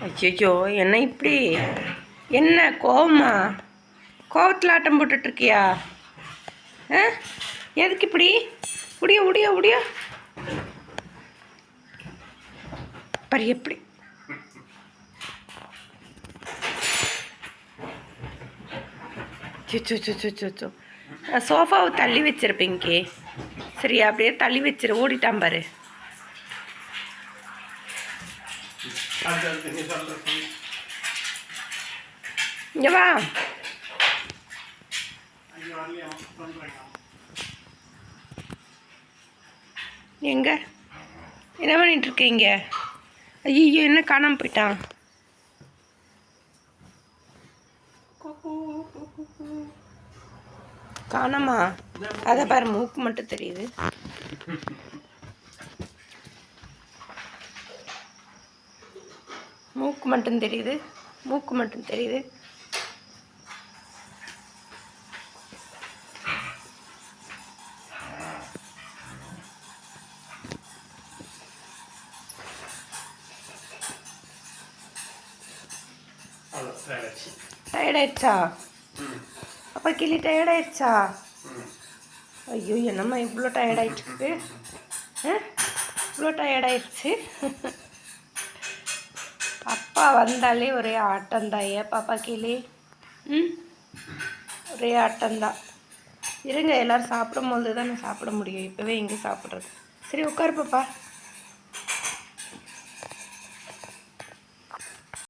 ஐயோ என்ன இப்படி? என்ன கோவமா? கோவத்தில் ஆட்டம் போட்டுட்ருக்கியா? ஆ? எதுக்கு இப்படி? உடிய உடிய உடிய. பரி எப்படி? சுச்சு சோஃபாவை தள்ளி வச்சிருப்பீங்க சரி அப்படியே தள்ளி வச்சிரு ஓடிட்டான் பாரு. இங்கே வா எங்க? என்ன பண்ணிட்டு இருக்கீங்க ஐயோ என்ன காணாம போயிட்டான் காணாமா? அதை பாரு மூக்கு மட்டும் தெரியுது. மூக்கு மட்டும் தெரியுது. மூக்கு மட்டும் தெரியுது. டயர்ட் ஆயிடுச்சா. அப்பா கிளி டயர்ட் ஆயிடுச்சா? ஐயோ என்னம்மா இவ்வளோ டயர்ட் ஆயிடுச்சு இவ்வளோ டயர்ட் ஆயிடுச்சு. அப்பா வந்தாலே ஒரே ஆட்டம்தான். ஏன் பாப்பா கீழே? ம்? ஒரே ஆட்டம்தான். இருங்க எல்லோரும் சாப்பிடும் போது தான் நான் சாப்பிட முடியும். இப்போவே எங்கே சாப்பிட்றது. சரி உட்காரு பாப்பா.